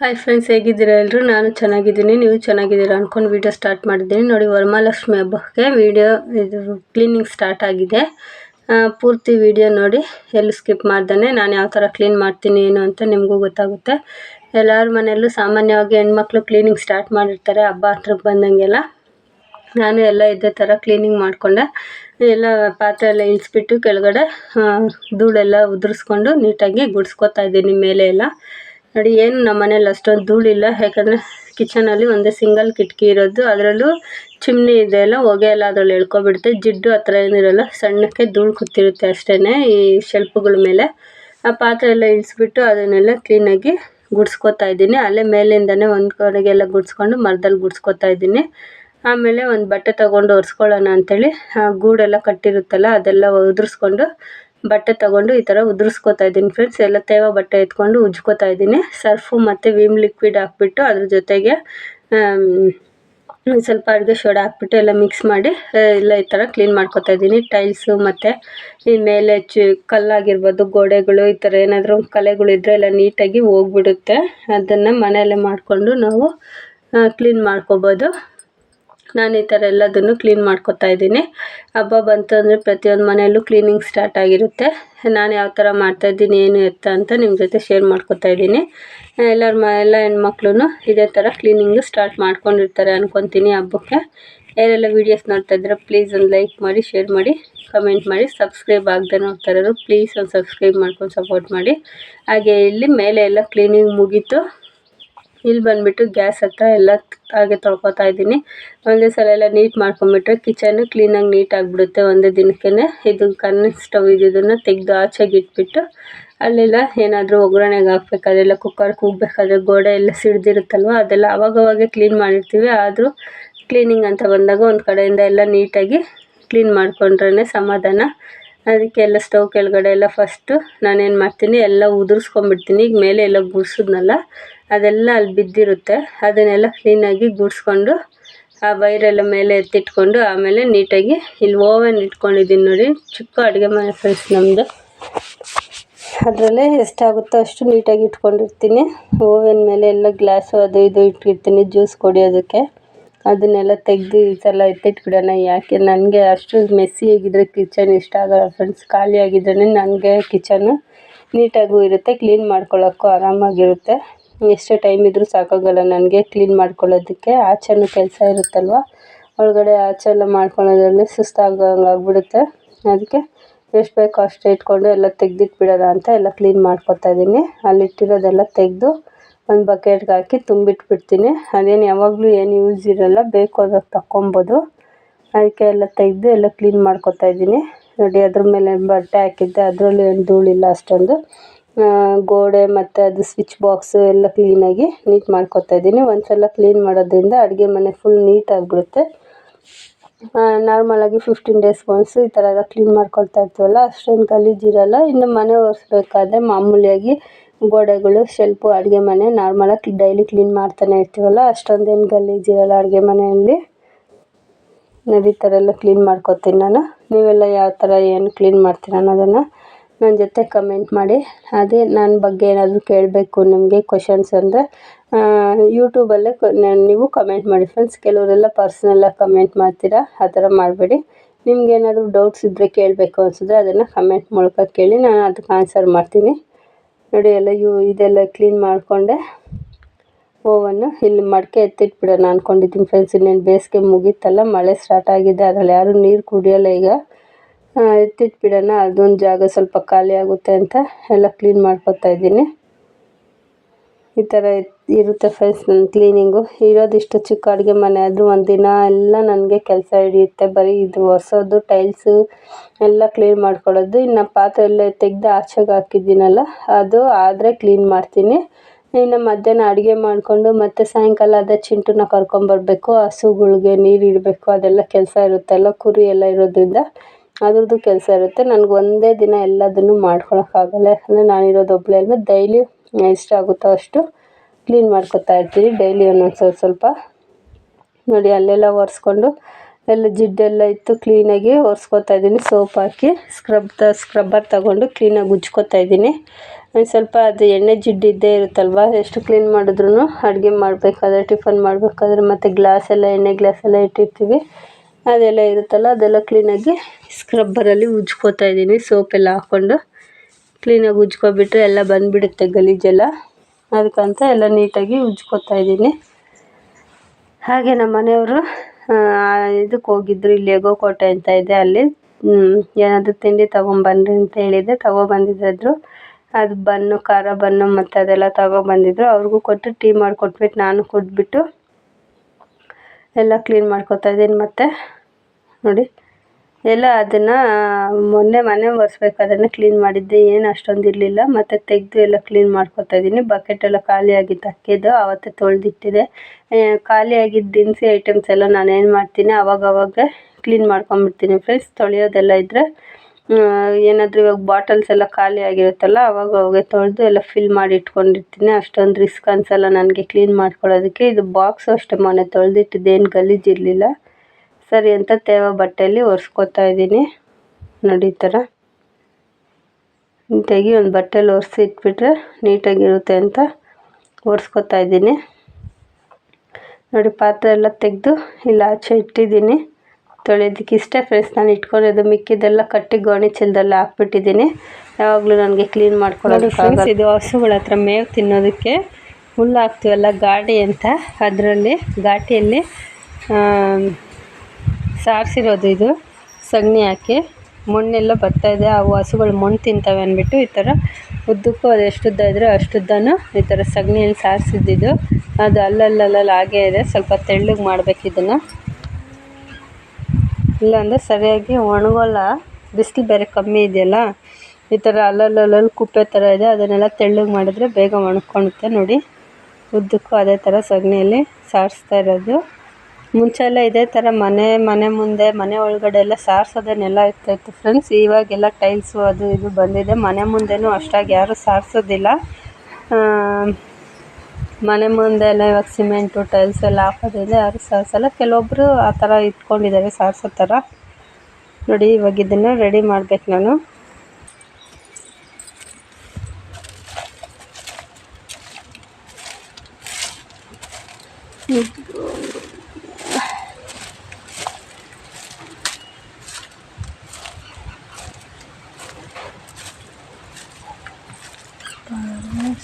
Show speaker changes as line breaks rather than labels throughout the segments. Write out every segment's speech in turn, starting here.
Hi friends ಹೇಗಿದ್ದೀರಾ? ಎಲ್ಲರೂ ನಾನು ಚೆನ್ನಾಗಿದ್ದೀನಿ. ನೀವು ಚೆನ್ನಾಗಿದ್ದೀರಾ ಅಂದ್ಕೊಂಡು ವೀಡಿಯೋ ಸ್ಟಾರ್ಟ್ ಮಾಡಿದ್ದೀನಿ. ನೋಡಿ, ವರಮಹಾಲಕ್ಷ್ಮಿ ಹಬ್ಬಕ್ಕೆ ವೀಡಿಯೋ ಇದು ಕ್ಲೀನಿಂಗ್ ಸ್ಟಾರ್ಟ್ ಆಗಿದೆ. ಪೂರ್ತಿ ವೀಡಿಯೋ ನೋಡಿ, ಎಲ್ಲಿ ಸ್ಕಿಪ್ ಮಾಡ್ದೇ ನಾನು ಯಾವ ಥರ ಕ್ಲೀನ್ ಮಾಡ್ತೀನಿ, ಏನು ಅಂತ ನಿಮಗೂ ಗೊತ್ತಾಗುತ್ತೆ. ಎಲ್ಲರ ಮನೆಯಲ್ಲೂ ಸಾಮಾನ್ಯವಾಗಿ ಹೆಣ್ಮಕ್ಳು ಕ್ಲೀನಿಂಗ್ ಸ್ಟಾರ್ಟ್ ಮಾಡಿರ್ತಾರೆ, ಹಬ್ಬ ಹತ್ರಕ್ಕೆ ಬಂದಂಗೆಲ್ಲ. ನಾನು ಎಲ್ಲ ಇದೇ ಥರ ಕ್ಲೀನಿಂಗ್ ಮಾಡಿಕೊಂಡೆ. ಎಲ್ಲ ಪಾತ್ರೆ ಎಲ್ಲ ಇಳಿಸ್ಬಿಟ್ಟು ಕೆಳಗಡೆ ಧೂಳೆಲ್ಲ ಉದುರಿಸ್ಕೊಂಡು ನೀಟಾಗಿ ಗುಡಿಸ್ಕೊತಾ ಇದ್ದೀನಿ ಮೇಲೆ ಎಲ್ಲ ನೋಡಿ ಏನು ನಮ್ಮ ಮನೇಲಿ ಅಷ್ಟೊಂದು ಧೂಳಿಲ್ಲ. ಯಾಕಂದರೆ ಕಿಚನಲ್ಲಿ ಒಂದೇ ಸಿಂಗಲ್ ಕಿಟಕಿ ಇರೋದು. ಅದರಲ್ಲೂ ಚಿಮ್ನಿ ಇದೆ ಎಲ್ಲ ಹೊಗೆ ಎಲ್ಲ ಅದರಲ್ಲಿ ಎಳ್ಕೊಬಿಡುತ್ತೆ. ಜಿಡ್ಡು ಆ ಥರ ಏನಿರಲ್ಲ ಸಣ್ಣಕ್ಕೆ ಧೂಳು ಕೂತಿರುತ್ತೆ ಅಷ್ಟೇ ಈ ಶೆಲ್ಫುಗಳ ಮೇಲೆ. ಆ ಪಾತ್ರೆ ಎಲ್ಲ ಇಳಿಸ್ಬಿಟ್ಟು ಅದನ್ನೆಲ್ಲ ಕ್ಲೀನಾಗಿ ಗುಡಿಸ್ಕೊತಾ ಇದ್ದೀನಿ. ಅಲ್ಲೇ ಮೇಲಿಂದನೇ ಒಂದು ಕಡೆಗೆಲ್ಲ ಗುಡಿಸ್ಕೊಂಡು ಮರದಲ್ಲಿ ಗುಡಿಸ್ಕೊತಾ ಇದ್ದೀನಿ. ಆಮೇಲೆ ಒಂದು ಬಟ್ಟೆ ತೊಗೊಂಡು ಒರೆಸ್ಕೊಳ್ಳೋಣ ಅಂಥೇಳಿ ಗೂಡೆಲ್ಲ ಕಟ್ಟಿರುತ್ತಲ್ಲ, ಅದೆಲ್ಲ ಉದುರಿಸ್ಕೊಂಡು ಬಟ್ಟೆ ತಗೊಂಡು ಈ ಥರ ಉದ್ರಿಸ್ಕೊತಾ ಇದ್ದೀನಿ ಫ್ರೆಂಡ್ಸ್ ಎಲ್ಲ ತೇವ ಬಟ್ಟೆ ಎತ್ಕೊಂಡು ಉಜ್ಕೊತಾ ಇದ್ದೀನಿ. ಸರ್ಫು ಮತ್ತು ವಿಮ್ ಲಿಕ್ವಿಡ್ ಹಾಕ್ಬಿಟ್ಟು ಅದ್ರ ಜೊತೆಗೆ ಸ್ವಲ್ಪ ಅಡುಗೆ ಸೋಡಾ ಹಾಕ್ಬಿಟ್ಟು ಎಲ್ಲ ಮಿಕ್ಸ್ ಮಾಡಿ ಎಲ್ಲ ಈ ಥರ ಕ್ಲೀನ್ ಮಾಡ್ಕೊತಾ ಇದ್ದೀನಿ. ಟೈಲ್ಸು ಮತ್ತು ಈ ಮೇಲೆ ಚಿ, ಕಲ್ಲಾಗಿರ್ಬೋದು, ಗೋಡೆಗಳು, ಈ ಥರ ಏನಾದರೂ ಕಲೆಗಳಿದ್ರೆ ಎಲ್ಲ ನೀಟಾಗಿ ಹೋಗ್ಬಿಡುತ್ತೆ. ಅದನ್ನು ಮನೆಯಲ್ಲೇ ಮಾಡಿಕೊಂಡು ನಾವು ಕ್ಲೀನ್ ಮಾಡ್ಕೊಬೋದು. ನಾನು ಈ ಥರ ಎಲ್ಲದನ್ನು ಕ್ಲೀನ್ ಮಾಡ್ಕೊತಾ ಇದ್ದೀನಿ. ಹಬ್ಬ ಬಂತು ಅಂದರೆ ಪ್ರತಿಯೊಂದು ಮನೆಯಲ್ಲೂ ಕ್ಲೀನಿಂಗ್ ಸ್ಟಾರ್ಟ್ ಆಗಿರುತ್ತೆ. ನಾನು ಯಾವ ಥರ ಮಾಡ್ತಾಯಿದ್ದೀನಿ ಏನು ಎತ್ತ ಅಂತ ನಿಮ್ಮ ಜೊತೆ ಶೇರ್ ಮಾಡ್ಕೊತಾ ಇದ್ದೀನಿ. ಎಲ್ಲರ ಮ, ಎಲ್ಲ ಹೆಣ್ಮಕ್ಳು ಇದೇ ಥರ ಕ್ಲೀನಿಂಗು ಸ್ಟಾರ್ಟ್ ಮಾಡ್ಕೊಂಡಿರ್ತಾರೆ ಅಂದ್ಕೊತೀನಿ ಹಬ್ಬಕ್ಕೆ. ಯಾರೆಲ್ಲ ವೀಡಿಯೋಸ್ ನೋಡ್ತಾ ಇದ್ದೀರಾ ಪ್ಲೀಸ್ ಒಂದು ಲೈಕ್ ಮಾಡಿ ಶೇರ್ ಮಾಡಿ ಕಮೆಂಟ್ ಮಾಡಿ. ಸಬ್ಸ್ಕ್ರೈಬ್ ಆಗದೆ ನೋಡ್ತಾ ಇರೋರು ಪ್ಲೀಸ್ ಒಂದು ಸಬ್ಸ್ಕ್ರೈಬ್ ಮಾಡ್ಕೊಂಡು ಸಪೋರ್ಟ್ ಮಾಡಿ. ಹಾಗೆ ಇಲ್ಲಿ ಮೇಲೆ ಎಲ್ಲ ಕ್ಲೀನಿಂಗ್ ಮುಗೀತು. ಇಲ್ಲಿ ಬಂದ್ಬಿಟ್ಟು ಗ್ಯಾಸ್ ಹತ್ರ ಎಲ್ಲ ಹಾಗೆ ತೊಳ್ಕೊತಾ ಇದ್ದೀನಿ. ಒಂದೇ ಸಲ ಎಲ್ಲ ನೀಟ್ ಮಾಡ್ಕೊಂಬಿಟ್ರೆ ಕಿಚನ್ನು ಕ್ಲೀನಾಗಿ ನೀಟ್ ಆಗಿಬಿಡುತ್ತೆ ಒಂದೇ ದಿನಕ್ಕೇ ಇದು ಕನ್ನ ಸ್ಟವ್ ಇದ್ದಿದ್ದನ್ನು ತೆಗೆದು ಆಚೆಗೆ ಇಟ್ಬಿಟ್ಟು ಅಲ್ಲೆಲ್ಲ ಏನಾದರೂ ಒಗ್ಗರಣೆಗೆ ಹಾಕ್ಬೇಕಾದ್ರೆ ಕುಕ್ಕರ್ ಕೂಗಬೇಕಾದ್ರೆ ಗೋಡೆ ಎಲ್ಲ ಸಿಡ್ದಿರುತ್ತಲ್ವ, ಅದೆಲ್ಲ ಅವಾಗವಾಗೆ ಕ್ಲೀನ್ ಮಾಡಿರ್ತೀವಿ. ಆದರೂ ಕ್ಲೀನಿಂಗ್ ಅಂತ ಬಂದಾಗ ಒಂದು ಕಡೆಯಿಂದ ಎಲ್ಲ ನೀಟಾಗಿ ಕ್ಲೀನ್ ಮಾಡ್ಕೊಂಡ್ರೇ ಸಮಾಧಾನ. ಅದಕ್ಕೆ ಎಲ್ಲ ಸ್ಟವ್ ಕೆಳಗಡೆ ಎಲ್ಲ ಫಸ್ಟು ನಾನೇನು ಮಾಡ್ತೀನಿ, ಎಲ್ಲ ಉದುರಿಸ್ಕೊಂಬಿಡ್ತೀನಿ ಈಗ ಮೇಲೆ ಎಲ್ಲ ಗುಡಿಸಿದ್ನಲ್ಲ ಅದೆಲ್ಲ ಅಲ್ಲಿ ಬಿದ್ದಿರುತ್ತೆ. ಅದನ್ನೆಲ್ಲ ಕ್ಲೀನಾಗಿ ಗುಡಿಸ್ಕೊಂಡು, ಆ ವೈರೆಲ್ಲ ಮೇಲೆ ಎತ್ತಿಟ್ಕೊಂಡು, ಆಮೇಲೆ ನೀಟಾಗಿ ಇಲ್ಲಿ ಓವನ್ ಇಟ್ಕೊಂಡಿದ್ದೀನಿ ನೋಡಿ. ಚಿಕ್ಕ ಅಡುಗೆ ಮನೆ ಫ್ರೆಂಡ್ಸ್ ನಮ್ಮದು ಅದರಲ್ಲೇ ಎಷ್ಟಾಗುತ್ತೋ ಅಷ್ಟು ನೀಟಾಗಿ ಇಟ್ಕೊಂಡಿರ್ತೀನಿ. ಓವೆನ್ ಮೇಲೆ ಎಲ್ಲ ಗ್ಲಾಸು ಅದು ಇದು ಇಟ್ಟಿರ್ತೀನಿ ಜ್ಯೂಸ್ ಕುಡಿಯೋದಕ್ಕೆ. ಅದನ್ನೆಲ್ಲ ತೆಗೆದು ಈ ಸಲ ಎತ್ತಿಟ್ಬಿಡೋಣ. ಯಾಕೆ? ನನಗೆ ಅಷ್ಟು ಮೆಸ್ಸಿ ಆಗಿದ್ರೆ ಕಿಚನ್ ಇಷ್ಟ ಆಗಲ್ಲ ಫ್ರೆಂಡ್ಸ್ ಖಾಲಿಯಾಗಿದ್ದರೆ ನನಗೆ ಕಿಚನ್ನು ನೀಟಾಗೂ ಇರುತ್ತೆ ಕ್ಲೀನ್ ಮಾಡ್ಕೊಳ್ಳೋಕ್ಕೂ ಆರಾಮಾಗಿರುತ್ತೆ. ಎಷ್ಟೇ ಟೈಮ್ ಇದ್ದರೂ ಸಾಕಾಗಲ್ಲ. ನನಗೆ ಕ್ಲೀನ್ ಮಾಡ್ಕೊಳ್ಳೋದಕ್ಕೆ ಆಚೆನೂ ಕೆಲಸ ಇರುತ್ತಲ್ವ? ಒಳಗಡೆ ಆಚೆ ಎಲ್ಲ ಮಾಡ್ಕೊಳ್ಳೋದ್ರಲ್ಲಿ ಸುಸ್ತಾಗಂಗೆ ಆಗ್ಬಿಡುತ್ತೆ. ಅದಕ್ಕೆ ಎಷ್ಟು ಬೇಕೋ ಅಷ್ಟು ಇಟ್ಕೊಂಡು ಎಲ್ಲ ತೆಗ್ದಿಟ್ಬಿಡೋಣ ಅಂತ ಎಲ್ಲ ಕ್ಲೀನ್ ಮಾಡ್ಕೊತಾ ಇದ್ದೀನಿ ಅಲ್ಲಿಟ್ಟಿರೋದೆಲ್ಲ ತೆಗೆದು ಒಂದು ಬಕೆಟ್ಗೆ ಹಾಕಿ ತುಂಬಿಟ್ಬಿಡ್ತೀನಿ ಅದೇನು ಯಾವಾಗಲೂ ಏನು ಯೂಸ್ ಇರೋಲ್ಲ, ಬೇಕು ಅದಾಗ ತಗೊಬೋದು ಅದಕ್ಕೆ ಎಲ್ಲ ತೆಗೆದು ಎಲ್ಲ ಕ್ಲೀನ್ ಮಾಡ್ಕೊತಾ ಇದ್ದೀನಿ ನೋಡಿ ಅದ್ರ ಮೇಲೆ ಬಟ್ಟೆ ಹಾಕಿದ್ದೆ. ಅದರಲ್ಲೂ ಏನು ಧೂಳಿಲ್ಲ ಅಷ್ಟೊಂದು. ಗೋಡೆ ಮತ್ತು ಅದು ಸ್ವಿಚ್ ಬಾಕ್ಸು ಎಲ್ಲ ಕ್ಲೀನಾಗಿ ನೀಟ್ ಮಾಡ್ಕೊತಾ ಇದ್ದೀನಿ. ಒಂದ್ಸಲ ಕ್ಲೀನ್ ಮಾಡೋದ್ರಿಂದ ಅಡುಗೆ ಮನೆ ಫುಲ್ ನೀಟ್ ಆಗಿಬಿಡುತ್ತೆ. ನಾರ್ಮಲಾಗಿ ಫಿಫ್ಟೀನ್ ಡೇಸ್ ಒನ್ಸು ಈ ಥರ ಎಲ್ಲ ಕ್ಲೀನ್ ಮಾಡ್ಕೊಳ್ತಾ ಇರ್ತೀವಲ್ಲ, ಅಷ್ಟೊಂದು ಗಲೀಜಿರಲ್ಲ ಇನ್ನು ಮನೆ ಒರೆಸ್ಬೇಕಾದ್ರೆ ಮಾಮೂಲಿಯಾಗಿ ಗೋಡೆಗಳು ಶೆಲ್ಫು ಅಡುಗೆ ಮನೆ ನಾರ್ಮಲಾಗಿ ಡೈಲಿ ಕ್ಲೀನ್ ಮಾಡ್ತಾನೆ ಇರ್ತೀವಲ್ಲ, ಅಷ್ಟೊಂದೇನು ಗಲೀಜಿರಲ್ಲ ಅಡುಗೆ ಮನೆಯಲ್ಲಿ. ನೋಡಿ ಈ ಥರ ಎಲ್ಲ ಕ್ಲೀನ್ ಮಾಡ್ಕೊತೀನಿ ನಾನು. ನೀವೆಲ್ಲ ಯಾವ ಥರ ಏನು ಕ್ಲೀನ್ ಮಾಡ್ತೀರ ಅನ್ನೋದನ್ನು ನನ್ನ ಜೊತೆ ಕಮೆಂಟ್ ಮಾಡಿ. ಅದೇ ನನ್ನ ಬಗ್ಗೆ ಏನಾದರೂ ಕೇಳಬೇಕು ನಿಮಗೆ ಕ್ವಶನ್ಸ್ ಅಂದರೆ ಯೂಟ್ಯೂಬಲ್ಲೇ ನೀವು ಕಮೆಂಟ್ ಮಾಡಿ ಫ್ರೆಂಡ್ಸ್ ಕೆಲವರೆಲ್ಲ ಪರ್ಸ್ನಲ್ಲಾಗಿ ಕಮೆಂಟ್ ಮಾಡ್ತೀರಾ ಆ ಥರ ಮಾಡಬೇಡಿ ನಿಮ್ಗೇನಾದರೂ ಡೌಟ್ಸ್ ಇದ್ದರೆ ಕೇಳಬೇಕು ಅನಿಸಿದ್ರೆ ಅದನ್ನು ಕಮೆಂಟ್ ಮೂಲಕ ಕೇಳಿ ನಾನು ಅದಕ್ಕೆ ಆನ್ಸರ್ ಮಾಡ್ತೀನಿ. ನೋಡಿ ಎಲ್ಲ ಯು, ಇದೆಲ್ಲ ಕ್ಲೀನ್ ಮಾಡಿಕೊಂಡೆ. ಓವನ್ನು ಇಲ್ಲಿ ಮಡಕೆ ಎತ್ತಿಟ್ಬಿಡೋಣ ಅಂದ್ಕೊಂಡಿದ್ದೀನಿ ಫ್ರೆಂಡ್ಸ್ ಇನ್ನೇನು ಬೇಸಿಗೆ ಮುಗೀತಲ್ಲ, ಮಳೆ ಸ್ಟಾರ್ಟ್ ಆಗಿದೆ, ಅದರಲ್ಲಿ ಯಾರೂ ನೀರು ಕುಡಿಯೋಲ್ಲ ಈಗ. ಎತ್ತಿಟ್ಬಿಡೋಣ ಅದೊಂದು ಜಾಗ ಸ್ವಲ್ಪ ಖಾಲಿ ಆಗುತ್ತೆ ಅಂತ ಎಲ್ಲ ಕ್ಲೀನ್ ಮಾಡ್ಕೊತಾ ಇದ್ದೀನಿ. ಈ ಥರ ಇರುತ್ತೆ ಫ್ರೆಂಡ್ಸ್ ನನ್ನ ಕ್ಲೀನಿಂಗು ಇರೋದಿಷ್ಟು ಚಿಕ್ಕ ಅಡುಗೆ ಮನೆ ಆದರೂ ಒಂದಿನ ಎಲ್ಲ ನನಗೆ ಕೆಲಸ ಹಿಡಿಯುತ್ತೆ. ಬರೀ ಇದು ಒರೆಸೋದು ಟೈಲ್ಸು ಎಲ್ಲ ಕ್ಲೀನ್ ಮಾಡ್ಕೊಳ್ಳೋದು. ಇನ್ನು ಪಾತ್ರೆ ಎಲ್ಲ ತೆಗೆದು ಆಚೆಗೆ ಹಾಕಿದ್ದೀನಲ್ಲ, ಅದು ಆದರೆ ಕ್ಲೀನ್ ಮಾಡ್ತೀನಿ. ಇನ್ನು ಮಧ್ಯಾಹ್ನ ಅಡುಗೆ ಮಾಡಿಕೊಂಡು ಮತ್ತು ಸಾಯಂಕಾಲ ಅದೇ ಚಿಂಟುನ ಕರ್ಕೊಂಬರ್ಬೇಕು. ಹಸುಗಳಿಗೆ ನೀರು ಇಡಬೇಕು. ಅದೆಲ್ಲ ಕೆಲಸ ಇರುತ್ತಲ್ಲ, ಕುರಿ ಎಲ್ಲ ಇರೋದ್ರಿಂದ. ಅದ್ರದ್ದು ಕೆಲಸ ಇರುತ್ತೆ. ನನಗೆ ಒಂದೇ ದಿನ ಎಲ್ಲದನ್ನು ಮಾಡ್ಕೊಳಕ್ಕಾಗಲ್ಲ ಯಾಕಂದರೆ ನಾನಿರೋದು ಒಬ್ಬಳೇ ಅಲ್ವಾ? ಡೈಲಿ ಎಷ್ಟಾಗುತ್ತೋ ಅಷ್ಟು ಕ್ಲೀನ್ ಮಾಡ್ಕೊತಾ ಇರ್ತೀನಿ. ಡೈಲಿ ಒಂದೊಂದು ಸ್ವಲ್ಪ ಸ್ವಲ್ಪ ನೋಡಿ, ಅಲ್ಲೆಲ್ಲ ಒರೆಸ್ಕೊಂಡು ಎಲ್ಲ ಜಿಡ್ಡೆಲ್ಲ ಇತ್ತು ಕ್ಲೀನಾಗಿ ಒರೆಸ್ಕೊತಾ ಇದ್ದೀನಿ. ಸೋಪ್ ಹಾಕಿ ಸ್ಕ್ರಬ್ ತ ಸ್ಕ್ರಬ್ಬರ್ ತಗೊಂಡು ಕ್ಲೀನಾಗಿ ಉಜ್ಕೊತಾ ಇದ್ದೀನಿ. ಒಂದು ಸ್ವಲ್ಪ ಅದು ಎಣ್ಣೆ ಜಿಡ್ಡಿದ್ದೇ ಇರುತ್ತಲ್ವ? ಎಷ್ಟು ಕ್ಲೀನ್ ಮಾಡಿದ್ರು ಅಡುಗೆ ಮಾಡಬೇಕಾದ್ರೆ, ಟಿಫನ್ ಮಾಡಬೇಕಾದ್ರೆ ಮತ್ತು ಗ್ಲಾಸ್ ಎಲ್ಲ, ಎಣ್ಣೆ ಗ್ಲಾಸ್ ಎಲ್ಲ ಇಟ್ಟಿರ್ತೀವಿ. ಅದೆಲ್ಲ ಇರುತ್ತಲ್ಲ, ಅದೆಲ್ಲ ಕ್ಲೀನಾಗಿ ಸ್ಕ್ರಬ್ಬರಲ್ಲಿ ಉಜ್ಕೋತಾ ಇದ್ದೀನಿ. ಸೋಪೆಲ್ಲ ಹಾಕ್ಕೊಂಡು ಕ್ಲೀನಾಗಿ ಉಜ್ಕೊಬಿಟ್ರೆ ಎಲ್ಲ ಬಂದುಬಿಡುತ್ತೆ ಗಲೀಜೆಲ್ಲ. ಅದಕ್ಕಂತ ಎಲ್ಲ ನೀಟಾಗಿ ಉಜ್ಕೋತಾ ಇದ್ದೀನಿ. ಹಾಗೆ ನಮ್ಮ ಮನೆಯವರು ಇದಕ್ಕೆ ಹೋಗಿದ್ರು, ಇಲ್ಲಿ ಎಗೋ ಕೋಟೆ ಅಂತ ಇದೆ ಅಲ್ಲಿ. ಏನಾದರೂ ತಿಂಡಿ ತೊಗೊಂಬನ್ರಿ ಅಂತ ಹೇಳಿದ್ದೆ, ತೊಗೊಬಂದಿದ್ರು. ಅದು ಬನ್ನು, ಖಾರ ಬನ್ನು ಮತ್ತು ಅದೆಲ್ಲ ತೊಗೊಬಂದಿದ್ರು. ಅವ್ರಿಗೂ ಕೊಟ್ಟು ಟೀ ಮಾಡಿಕೊಟ್ಬಿಟ್ಟು ನಾನು ಕುಡಿದ್ಬಿಟ್ಟು ಎಲ್ಲ ಕ್ಲೀನ್ ಮಾಡ್ಕೊತಾ ಇದ್ದೀನಿ ಮತ್ತು. ನೋಡಿ. ಎಲ್ಲ ಅದನ್ನು ಮೊನ್ನೆ ಮನೆ ಒರೆಸ್ಬೇಕಾದ್ರೆ ಕ್ಲೀನ್ ಮಾಡಿದ್ದೆ, ಏನು ಅಷ್ಟೊಂದು ಇರಲಿಲ್ಲ. ಮತ್ತು ತೆಗೆದು ಎಲ್ಲ ಕ್ಲೀನ್ ಮಾಡ್ಕೊತಾ ಇದ್ದೀನಿ ಬಕೆಟ್ ಎಲ್ಲ ಖಾಲಿ ಅಕ್ಕಿದ್ದು ಅಕ್ಕಿದು. ಆವತ್ತೇ ತೊಳೆದಿಟ್ಟಿದೆ. ಖಾಲಿ ಆಗಿದ್ದ ದಿನಸಿ ಐಟಮ್ಸ್ ಎಲ್ಲ ನಾನು ಏನು ಮಾಡ್ತೀನಿ ಅವಾಗ ಕ್ಲೀನ್ ಮಾಡ್ಕೊಂಬಿಡ್ತೀನಿ ಫ್ರೆಂಡ್ಸ್ ತೊಳೆಯೋದೆಲ್ಲ ಇದ್ದರೆ ಏನಾದರೂ ಇವಾಗ ಬಾಟಲ್ಸ್ ಎಲ್ಲ ಖಾಲಿ ಆಗಿರುತ್ತಲ್ಲ ಅವಾಗ ಅವಾಗೆ ತೊಳೆದು ಎಲ್ಲ ಫಿಲ್ ಮಾಡಿ ಇಟ್ಕೊಂಡಿರ್ತೀನಿ. ಅಷ್ಟೊಂದು ರಿಸ್ಕ್ ಅನಿಸಲ್ಲ ನನಗೆ ಕ್ಲೀನ್ ಮಾಡ್ಕೊಳ್ಳೋದಕ್ಕೆ ಇದು ಬಾಕ್ಸು ಅಷ್ಟೇ ಮೊನ್ನೆ ತೊಳೆದಿಟ್ಟಿದ್ದೇನು ಗಲೀಜು ಗಲೀಜಿರಲಿಲ್ಲ ಸರಿ ಅಂತ ತೇವ ಬಟ್ಟೆಯಲ್ಲಿ ಒರೆಸ್ಕೊತಾ ಇದ್ದೀನಿ. ನೋಡಿ ಈ ಥರ. ನೀಟಾಗಿ ಒಂದು ಬಟ್ಟೆಯಲ್ಲಿ ಒರೆಸಿ ಇಟ್ಬಿಟ್ರೆ ನೀಟಾಗಿರುತ್ತೆ ಅಂತ ಒರೆಸ್ಕೊತಾ ಇದ್ದೀನಿ. ನೋಡಿ ಪಾತ್ರೆ ಎಲ್ಲ ತೆಗೆದು ಇಲ್ಲಿ ಆಚೆ ಇಟ್ಟಿದ್ದೀನಿ. ತೊಳೆಯೋದಕ್ಕೆ ಇಷ್ಟೇ ಫ್ರೆಂಡ್ಸ್ ನಾನು ಇಟ್ಕೊಂಡಿದ್ದು ಮಿಕ್ಕಿದ್ದೆಲ್ಲ ಕಟ್ಟಿ ಗೋಣಿ ಚೀಲದಲ್ಲಿ ಹಾಕ್ಬಿಟ್ಟಿದ್ದೀನಿ. ಯಾವಾಗಲೂ ನನಗೆ ಕ್ಲೀನ್ ಮಾಡ್ಕೊಳ್ಳೋದು ಫ್ರೆಂಡ್ಸ್ ಇದು ಹಸುಗಳ ಹತ್ರ ಮೇವು ತಿನ್ನೋದಕ್ಕೆ ಹುಲ್ಲು ಹಾಕ್ತೀವಲ್ಲ ಗಾಡಿ ಅಂತ. ಅದರಲ್ಲಿ ಘಾಟಿಯಲ್ಲಿ ಸಾರಿಸಿರೋದು ಇದು. ಸಗಣಿ ಹಾಕಿ. ಮಣ್ಣೆಲ್ಲ ಇದೆ. ಅವು ಹಸುಗಳು ಮಣ್ಣು ತಿಂತವೆ ಅಂದ್ಬಿಟ್ಟು ಈ ಥರ ಉದ್ದಕ್ಕೂ ಅದು ಎಷ್ಟು ಉದ್ದ ಇದ್ದರೆ ಅಷ್ಟುದ್ದನೂ ಈ ಥರ ಸಗಣಿಯಲ್ಲಿ ಸಾರಿಸಿದ್ದಿದ್ದು ಅದು ಅಲ್ಲಲ್ಲಲ್ಲಿ ಹಾಗೇ ಇದೆ. ಸ್ವಲ್ಪ ತೆಳ್ಳಗೆ ಮಾಡ್ಬೇಕು ಇದನ್ನು. ಇಲ್ಲಾಂದರೆ ಸರಿಯಾಗಿ ಒಣಗೋಲ್ಲ. ಬಿಸಿಲು ಬೇರೆ ಕಮ್ಮಿ ಇದೆಯಲ್ಲ. ಈ ಥರ ಅಲ್ಲಲ್ಲಲ್ಲಿ ಕುಪ್ಪೆ ಥರ ಇದೆ. ಅದನ್ನೆಲ್ಲ ತೆಳ್ಳಗೆ ಮಾಡಿದ್ರೆ ಬೇಗ ಒಣಗ್ಕೊಳುತ್ತೆ ನೋಡಿ. ಉದ್ದಕ್ಕೂ ಅದೇ ಥರ ಸಗಣಿಯಲ್ಲಿ ಸಾರಿಸ್ತಾ ಇರೋದು. ಮುಂಚೆ ಎಲ್ಲ ಇದೇ ಥರ ಮನೆ ಮನೆ ಮುಂದೆ, ಮನೆ ಒಳಗಡೆ ಎಲ್ಲ ಸಾರಿಸೋದೇ ನೆಲ ಇರ್ತಾಯಿತ್ತು ಫ್ರೆಂಡ್ಸ್ ಇವಾಗೆಲ್ಲ ಟೈಲ್ಸು ಅದು ಇದು ಬಂದಿದೆ. ಮನೆ ಮುಂದೆನೂ ಅಷ್ಟಾಗಿ ಯಾರೂ ಸಾರಿಸೋದಿಲ್ಲ. ಮನೆ ಮುಂದೆ ಎಲ್ಲ ಇವಾಗ ಸಿಮೆಂಟು ಟೈಲ್ಸ್ ಎಲ್ಲ ಹಾಕೋದ್ರಿಂದ ಯಾರೂ ಸಾರಿಸಲ್ಲ. ಕೆಲವೊಬ್ಬರು ಆ ಥರ ಇಟ್ಕೊಂಡಿದ್ದಾರೆ ಸಾರ್ಸೋ ಥರ ನೋಡಿ ಇವಾಗ ಇದನ್ನು ರೆಡಿ ಮಾಡ್ಬೇಕು ನಾನು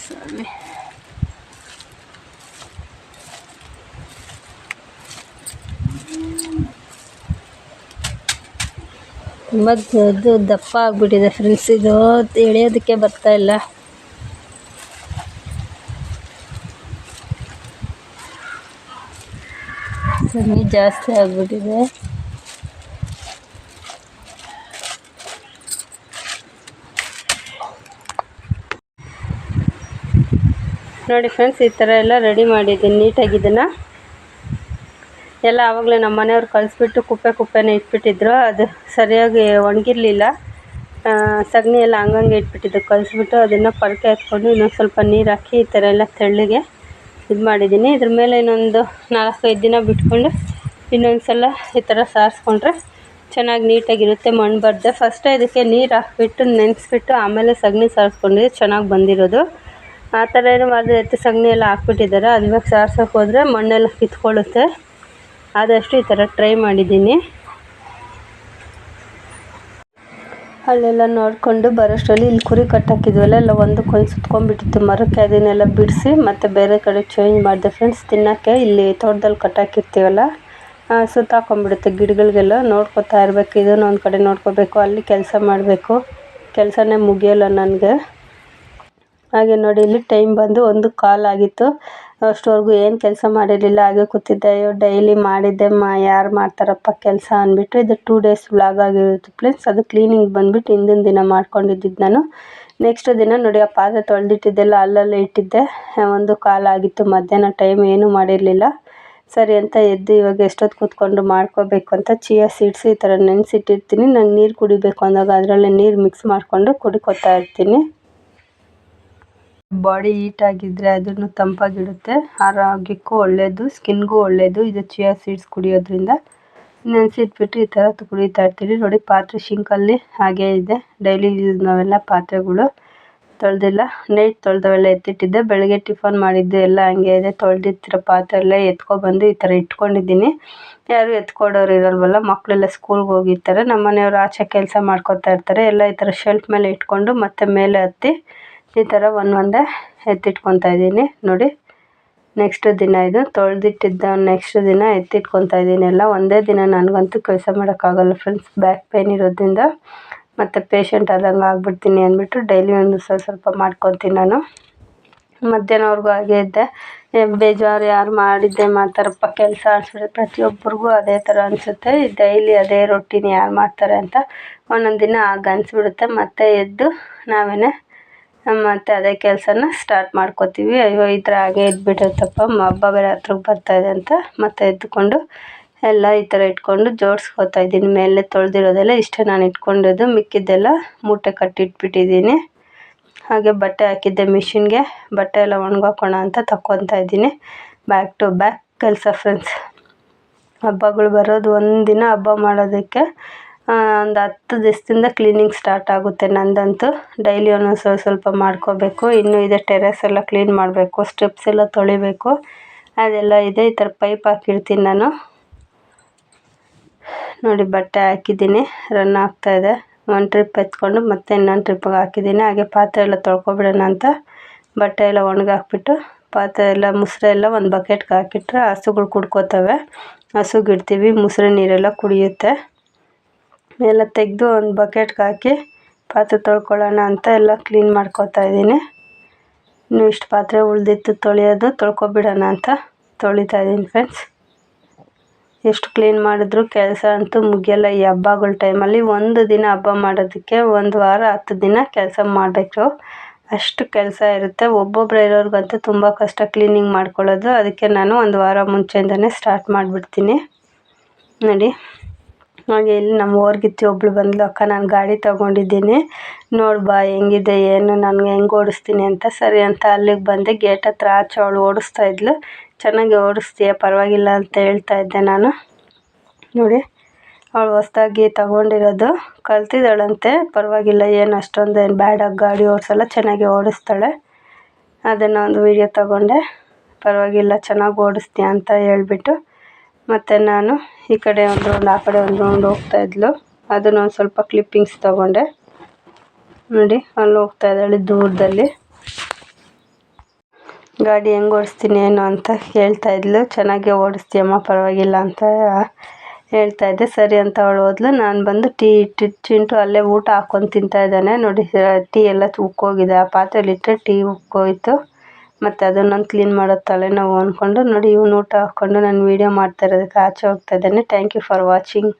ಸರಿ ತುಂಬ ಅದು ದಪ್ಪ ಆಗಿಬಿಟ್ಟಿದೆ ಫ್ರೆಂಡ್ಸ್ ಇದು ಎಳೆಯೋದಕ್ಕೆ ಬರ್ತಾ ಇಲ್ಲ. ಸಗಣಿ ಜಾಸ್ತಿ ಆಗಿಬಿಟ್ಟಿದೆ. ನೋಡಿ ಫ್ರೆಂಡ್ಸ್ ಈ ಥರ ಎಲ್ಲ ರೆಡಿ ಮಾಡಿದ್ದೀನಿ. ನೀಟಾಗಿ ಇದನ್ನು ಎಲ್ಲ ಆವಾಗಲೇ ನಮ್ಮ ಮನೆಯವ್ರು ಕಳಿಸ್ಬಿಟ್ಟು ಕುಪ್ಪೆ ಕುಪ್ಪೆನೇ ಇಟ್ಬಿಟ್ಟಿದ್ರು. ಅದು ಸರಿಯಾಗಿ ಒಣಗಿರಲಿಲ್ಲ. ಸಗಣಿ ಎಲ್ಲ ಹಂಗಂಗೆ ಇಟ್ಬಿಟ್ಟಿದ್ದು ಕಲಿಸ್ಬಿಟ್ಟು ಅದನ್ನು ಪರಕೆ ಹಾಕ್ಕೊಂಡು ಇನ್ನೊಂದು ಸ್ವಲ್ಪ ನೀರು ಹಾಕಿ ಈ ಥರ ಎಲ್ಲ ತೆಳ್ಳಗೆ ಇದು ಮಾಡಿದ್ದೀನಿ. ಇದ್ರ ಮೇಲೆ ಇನ್ನೊಂದು ನಾಲ್ಕೈದು ದಿನ ಬಿಟ್ಕೊಂಡು ಇನ್ನೊಂದು ಸಲ ಈ ಥರ ಸಾರಿಸ್ಕೊಂಡ್ರೆ ಚೆನ್ನಾಗಿ ನೀಟಾಗಿರುತ್ತೆ ಮಣ್ಣು ಬರ್ದೆ. ಫಸ್ಟೇ ಇದಕ್ಕೆ ನೀರು ಹಾಕ್ಬಿಟ್ಟು ನೆನೆಸ್ಬಿಟ್ಟು ಆಮೇಲೆ ಸಗಣಿ ಸಾರಿಸ್ಕೊಂಡಿದ್ದು ಚೆನ್ನಾಗಿ ಬಂದಿರೋದು. ಆ ಥರ ಏನು ಮಾಡಿದ್ರೆ ಎತ್ತು ಸಗಣಿ ಎಲ್ಲ ಹಾಕ್ಬಿಟ್ಟಿದ್ದಾರೆ. ಅದು ಇವಾಗ ಸಾರ್ಸೋಕೆ ಹೋದರೆ ಮಣ್ಣೆಲ್ಲ ಕಿತ್ಕೊಳ್ಳುತ್ತೆ. ಆದಷ್ಟು ಈ ಥರ ಟ್ರೈ ಮಾಡಿದ್ದೀನಿ. ಅಲ್ಲೆಲ್ಲ ನೋಡಿಕೊಂಡು ಬರೋಷ್ಟರಲ್ಲಿ ಇಲ್ಲಿ ಕುರಿ ಕಟ್ಟಾಕಿದ್ವಲ್ಲ ಎಲ್ಲ ಒಂದಕ್ಕೊಂದು ಸುತ್ಕೊಂಡ್ಬಿಟ್ಟಿತ್ತು. ಮರಕ್ಕೆ ಅದನ್ನೆಲ್ಲ ಬಿಡಿಸಿ ಮತ್ತು ಬೇರೆ ಕಡೆ ಚೇಂಜ್ ಮಾಡಿದೆ. ಫ್ರೆಂಡ್ಸ್ ತಿನ್ನೋಕ್ಕೆ ಇಲ್ಲಿ ತೋಟದಲ್ಲಿ ಕಟ್ಟಾಕಿರ್ತೀವಲ್ಲ ಸುತ್ತಾಕೊಂಡ್ಬಿಡುತ್ತೆ ಗಿಡಗಳಿಗೆಲ್ಲ. ನೋಡ್ಕೊತಾ ಇರಬೇಕು. ಇದನ್ನು ಒಂದು ಕಡೆ ನೋಡ್ಕೋಬೇಕು. ಅಲ್ಲಿ ಕೆಲಸ ಮಾಡಬೇಕು. ಕೆಲಸನೇ ಮುಗಿಯೋಲ್ಲ ನನಗೆ. ಹಾಗೆ ನೋಡಿ, ಇಲ್ಲಿ ಟೈಮ್ ಬಂದು ಒಂದು ಕಾಲ್ ಆಗಿತ್ತು. ಅಷ್ಟವರೆಗೂ ಏನು ಕೆಲಸ ಮಾಡಿರಲಿಲ್ಲ, ಹಾಗೆ ಕೂತಿದ್ದೆ. ಅಯ್ಯೋ ಡೈಲಿ ಮಾಡಿದ್ದೆ. ಮಾ, ಯಾರು ಮಾಡ್ತಾರಪ್ಪ ಕೆಲಸ ಅಂದ್ಬಿಟ್ಟು ಇದು ಟೂ ಡೇಸ್ ಬ್ಲಾಗ್ ಆಗಿರುತ್ತೆ ಪ್ಲೀಸ್ ಅದು ಕ್ಲೀನಿಂಗ್ ಬಂದ್ಬಿಟ್ಟು ಹಿಂದಿನ ದಿನ ಮಾಡ್ಕೊಂಡಿದ್ದಿದ್ದು ನಾನು. ನೆಕ್ಸ್ಟ್ ದಿನ ನೋಡಿ, ಆ ಪಾತ್ರೆ ತೊಳೆದಿಟ್ಟಿದ್ದೆಲ್ಲ ಅಲ್ಲಲ್ಲೇ ಇಟ್ಟಿದ್ದೆ. ಒಂದು ಕಾಲ ಆಗಿತ್ತು, ಮಧ್ಯಾಹ್ನ ಟೈಮ್ ಏನೂ ಮಾಡಿರಲಿಲ್ಲ. ಸರಿ ಅಂತ ಎದ್ದು ಇವಾಗ ಎಷ್ಟೊತ್ತು ಕೂತ್ಕೊಂಡು ಮಾಡ್ಕೋಬೇಕು ಅಂತ ಚಿಯಾ ಸೀಡ್ಸ್ ಈ ಥರ ನೆನೆಸಿಟ್ಟಿರ್ತೀನಿ. ನಂಗೆ ನೀರು ಕುಡಿಬೇಕು ಅಂದಾಗ ಅದರಲ್ಲೇ ನೀರು ಮಿಕ್ಸ್ ಮಾಡಿಕೊಂಡು ಕುಡ್ಕೋತಾ ಇರ್ತೀನಿ. ಬಾಡಿ ಹೀಟ್ ಆಗಿದ್ರೆ ಅದನ್ನು ತಂಪಾಗಿಡುತ್ತೆ. ಆರೋಗ್ಯಕ್ಕೂ ಒಳ್ಳೆಯದು ಸ್ಕಿನ್ಗೂ ಒಳ್ಳೆಯದು ಇದು ಚಿಯಾ ಸೀಡ್ಸ್ ಕುಡಿಯೋದ್ರಿಂದ. ನೆನೆಸಿಟ್ಬಿಟ್ಟು ಈ ಥರ ಕುಡಿತಾ ಇರ್ತೀವಿ ನೋಡಿ, ಪಾತ್ರೆ ಶಿಂಕಲ್ಲಿ ಹಾಗೇ ಇದೆ. ಡೈಲಿ ಯೂಸ್ ನಾವೆಲ್ಲ ಪಾತ್ರೆಗಳು. ತೊಳೆದಿಲ್ಲ. ನೈಟ್ ತೊಳೆದವೆಲ್ಲ ಎತ್ತಿಟ್ಟಿದ್ದೆ. ಬೆಳಗ್ಗೆ ಟಿಫನ್ ಮಾಡಿದ್ದು ಎಲ್ಲ ಹಂಗೆ ಇದೆ. ತೊಳೆದಿರ್ತಿರೋ ಪಾತ್ರೆ ಎಲ್ಲ ಎತ್ಕೊಬಂದು ಈ ಥರ ಇಟ್ಕೊಂಡಿದ್ದೀನಿ. ಯಾರು ಎತ್ಕೊಡೋರು ಇರಲ್ವಲ್ಲ ಮಕ್ಕಳೆಲ್ಲ ಸ್ಕೂಲ್ಗೆ ಹೋಗಿರ್ತಾರೆ. ನಮ್ಮ ಮನೆಯವ್ರು ಆಚೆ ಕೆಲಸ ಮಾಡ್ಕೊತಾ ಇರ್ತಾರೆ. ಎಲ್ಲ ಈ ಥರ ಶೆಲ್ಫ್ ಮೇಲೆ ಇಟ್ಕೊಂಡು ಮತ್ತೆ ಮೇಲೆ ಹತ್ತಿ ಈ ಥರ ಒಂದು ಒಂದೇ ಎತ್ತಿಟ್ಕೊತಾ ಇದ್ದೀನಿ. ನೋಡಿ ನೆಕ್ಸ್ಟ್ ದಿನ ಇದು ತೊಳೆದಿಟ್ಟಿದ್ದ ನೆಕ್ಸ್ಟ್ ದಿನ ಎತ್ತಿಟ್ಕೊತಾ ಇದ್ದೀನಿ. ಎಲ್ಲ ಒಂದೇ ದಿನ ನನಗಂತೂ ಕೆಲಸ ಮಾಡೋಕ್ಕಾಗಲ್ಲ ಫ್ರೆಂಡ್ಸ್ ಬ್ಯಾಕ್ ಪೇಯ್ನ್ ಇರೋದ್ರಿಂದ ಮತ್ತು ಪೇಷಂಟ್ ಆದಂಗೆ ಆಗ್ಬಿಡ್ತೀನಿ ಅಂದ್ಬಿಟ್ಟು ಡೈಲಿ ಒಂದು ಸ್ವಲ್ಪ ಸ್ವಲ್ಪ ಮಾಡ್ಕೊತೀನಿ ನಾನು. ಮಧ್ಯಾಹ್ನವರೆಗೂ ಹಾಗೆ ಇದ್ದೆ. ಬೇಜಾರು ಯಾರು ಮಾಡಿದ್ದೆ ಮಾಡ್ತಾರಪ್ಪ ಕೆಲಸ ಅನ್ಸ್ಬಿಟ್ಟು ಪ್ರತಿಯೊಬ್ಬರಿಗೂ ಅದೇ ಥರ ಅನಿಸುತ್ತೆ. ಡೈಲಿ ಅದೇ ರೊಟ್ಟಿನ ಯಾರು ಮಾಡ್ತಾರೆ ಅಂತ ಒಂದೊಂದು ದಿನ ಆಗ ಅನಿಸ್ಬಿಡುತ್ತೆ. ಮತ್ತೆ ಎದ್ದು ನಾವೇ ಮತ್ತು ಅದೇ ಕೆಲಸನ ಸ್ಟಾರ್ಟ್ ಮಾಡ್ಕೋತೀವಿ. ಅಯ್ಯೋ, ಈ ಥರ ಹಾಗೆ ಇದ್ಬಿಟ್ಟೈತಪ್ಪ ಹಬ್ಬ ಬೇರೆ ಹತ್ರಕ್ಕೆ ಬರ್ತಾಯಿದೆ ಅಂತ ಮತ್ತೆ ಎದ್ದುಕೊಂಡು ಎಲ್ಲ ಈ ಥರ ಇಟ್ಕೊಂಡು ಜೋಡಿಸ್ಕೋತಾ ಇದ್ದೀನಿ. ಮೇಲೆ ತೊಳೆದಿರೋದೆಲ್ಲ ಇಷ್ಟೇ ನಾನು ಇಟ್ಕೊಂಡಿದ್ದು ಮಿಕ್ಕಿದ್ದೆಲ್ಲ ಮೂಟೆ ಕಟ್ಟಿಟ್ಬಿಟ್ಟಿದ್ದೀನಿ. ಹಾಗೆ ಬಟ್ಟೆ ಹಾಕಿದ್ದೆ ಮಿಷಿನ್ಗೆ. ಬಟ್ಟೆ ಎಲ್ಲ ಒಣಗಾಕೋಣ ಅಂತ ತಕ್ಕೊತಾ ಇದ್ದೀನಿ. ಬ್ಯಾಕ್ ಟು ಬ್ಯಾಕ್ ಕೆಲಸ ಫ್ರೆಂಡ್ಸ್ ಹಬ್ಬಗಳು ಬರೋದು ಒಂದಿನ ಹಬ್ಬ ಮಾಡೋದಕ್ಕೆ ಒಂದು ಹತ್ತು ದಿವಸದಿಂದ ಕ್ಲೀನಿಂಗ್ ಸ್ಟಾರ್ಟ್ ಆಗುತ್ತೆ ನಂದಂತೂ. ಡೈಲಿ ಒಂದೊಂದು ಸ್ವಲ್ಪ ಸ್ವಲ್ಪ ಮಾಡ್ಕೋಬೇಕು. ಇನ್ನು ಇದೆ ಟೆರೆಸ್ ಎಲ್ಲ ಕ್ಲೀನ್ ಮಾಡಬೇಕು. ಸ್ಟೆಪ್ಸ್ ಎಲ್ಲ ತೊಳಿಬೇಕು. ಅದೆಲ್ಲ ಇದೆ. ಈ ಥರ ಪೈಪ್ ಹಾಕಿರ್ತೀನಿ ನಾನು. ನೋಡಿ, ಬಟ್ಟೆ ಹಾಕಿದ್ದೀನಿ. ರನ್ ಆಗ್ತಾ ಇದೆ. ಒಂದು ಟ್ರಿಪ್ ಎತ್ಕೊಂಡು ಮತ್ತೆ ಇನ್ನೊಂದು ಟ್ರಿಪ್ಪಿಗೆ ಹಾಕಿದ್ದೀನಿ. ಹಾಗೆ ಪಾತ್ರೆ ಎಲ್ಲ ತೊಳ್ಕೊಬಿಡೋಣ ಅಂತ. ಬಟ್ಟೆ ಎಲ್ಲ ಒಣಗಾಕ್ಬಿಟ್ಟು ಪಾತ್ರೆ ಎಲ್ಲ, ಮುಸ್ರೆ ಎಲ್ಲ ಒಂದು ಬಕೆಟ್ಗೆ ಹಾಕಿಟ್ರೆ ಹಸುಗಳು ಕುಡ್ಕೋತವೆ. ಹಸುಗೆ ಇಡ್ತೀವಿ. ಮುಸ್ರೆ ನೀರೆಲ್ಲ ಕುಡಿಯುತ್ತೆ. ಎಲ್ಲ ತೆಗೆದು ಒಂದು ಬಕೆಟ್ಗೆ ಹಾಕಿ ಪಾತ್ರೆ ತೊಳ್ಕೊಳ್ಳೋಣ ಅಂತ ಎಲ್ಲ ಕ್ಲೀನ್ ಮಾಡ್ಕೊತಾ ಇದ್ದೀನಿ. ಇನ್ನು ಇಷ್ಟು ಪಾತ್ರೆ ಉಳಿದಿತ್ತು ತೊಳೆಯೋದು, ತೊಳ್ಕೊಬಿಡೋಣ ಅಂತ ತೊಳಿತಾ ಇದ್ದೀನಿ ಫ್ರೆಂಡ್ಸ್ ಎಷ್ಟು ಕ್ಲೀನ್ ಮಾಡಿದ್ರು ಕೆಲಸ ಅಂತೂ ಮುಗಿಯಲ್ಲ. ಈ ಹಬ್ಬಗಳ ಟೈಮಲ್ಲಿ ಒಂದು ದಿನ ಹಬ್ಬ ಮಾಡೋದಕ್ಕೆ ಒಂದು ವಾರ, ಹತ್ತು ದಿನ ಕೆಲಸ ಮಾಡಬೇಕು. ಅಷ್ಟು ಕೆಲಸ ಇರುತ್ತೆ. ಒಬ್ಬೊಬ್ರು ಇರೋರಿಗಂತೂ ತುಂಬ ಕಷ್ಟ ಕ್ಲೀನಿಂಗ್ ಮಾಡ್ಕೊಳ್ಳೋದು. ಅದಕ್ಕೆ ನಾನು ಒಂದು ವಾರ ಮುಂಚೆಯಿಂದನೇ ಸ್ಟಾರ್ಟ್ ಮಾಡಿಬಿಡ್ತೀನಿ. ನೋಡಿ. ಹಾಗೆ ಇಲ್ಲಿ ನಮ್ಮ ಓರ್ಗಿತ್ತಿ ಒಬ್ಬಳು ಬಂದ್ಲು. ಅಕ್ಕ, ನಾನು ಗಾಡಿ ತಗೊಂಡಿದ್ದೀನಿ. ನೋಡಿ ಬಾ, ಹೆಂಗಿದೆ, ಏನು, ನನಗೆ ಹೆಂಗೆ ಓಡಿಸ್ತೀನಿ ಅಂತ. ಸರಿ ಅಂತ ಅಲ್ಲಿಗೆ ಬಂದೆ. ಗೇಟ್ ಹತ್ರ ಆಚೆ ಅವಳು ಓಡಿಸ್ತಾ ಇದ್ಲು. ಚೆನ್ನಾಗಿ ಓಡಿಸ್ತೀಯ, ಪರವಾಗಿಲ್ಲ ಅಂತ ಹೇಳ್ತಾ ಇದ್ದೆ ನಾನು. ನೋಡಿ, ಅವಳು ಹೊಸ್ದಾಗಿ ತಗೊಂಡಿರೋದು. ಕಲ್ತಿದ್ದಾಳಂತೆ. ಪರವಾಗಿಲ್ಲ, ಏನು, ಅಷ್ಟೊಂದು ಏನು ಬ್ಯಾಡಾಗಿ ಗಾಡಿ ಓಡಿಸಲ್ಲ, ಚೆನ್ನಾಗಿ ಓಡಿಸ್ತಾಳೆ. ಅದನ್ನು ಒಂದು ವೀಡಿಯೋ ತಗೊಂಡೆ. ಪರವಾಗಿಲ್ಲ, ಚೆನ್ನಾಗಿ ಓಡಿಸ್ತೀಯ ಅಂತ ಹೇಳ್ಬಿಟ್ಟು ಮತ್ತು ನಾನು ಈ ಕಡೆ ಒಂದು ರೌಂಡ್ ಆ ಕಡೆ ಒಂದು ರೌಂಡ್ ಹೋಗ್ತಾಯಿದ್ಲು ಅದನ್ನ ಒಂದು ಸ್ವಲ್ಪ ಕ್ಲಿಪ್ಪಿಂಗ್ಸ್ ತೊಗೊಂಡೆ. ನೋಡಿ, ಅಲ್ಲಿ ಹೋಗ್ತಾ ಇದ್ದಾಳೆ ದೂರದಲ್ಲಿ. ಗಾಡಿ ಹೆಂಗೆ ಓಡಿಸ್ತೀನಿ ಏನು ಅಂತ ಹೇಳ್ತಾ ಇದ್ಲು. ಚೆನ್ನಾಗಿ ಓಡಿಸ್ತೀಯಮ್ಮ ಪರವಾಗಿಲ್ಲ ಅಂತ ಹೇಳ್ತಾ ಇದ್ದೆ. ಸರಿ ಅಂತ ಅವಳು ಹೋದ್ಲು. ನಾನು ಬಂದು ಟೀ ಇಟ್ಟು ಚಿಂಟು ಅಲ್ಲೇ ಊಟ ಹಾಕ್ಕೊಂಡು ತಿಂತಾ ಇದ್ದಾನೆ. ನೋಡಿ ಟೀ ಎಲ್ಲ ಉಕ್ಕೋಗಿದೆ. ಆ ಪಾತ್ರೆಲಿಟ್ಟರೆ ಟೀ ಉಕ್ಕೋಯ್ತು. ಮತ್ತು ಅದನ್ನೊಂದು ಕ್ಲೀನ್ ಮಾಡೋ ತಲೆನೋವು ಅಂದ್ಕೊಂಡು ನೋಡಿ, ಇವ್ನು ಊಟ ಹಾಕ್ಕೊಂಡು ನಾನು ವೀಡಿಯೋ ಮಾಡ್ತಾ ಇರೋದಕ್ಕೆ ಆಚೆ ಹೋಗ್ತಾ ಇದ್ದಾನೆ. Thank you for watching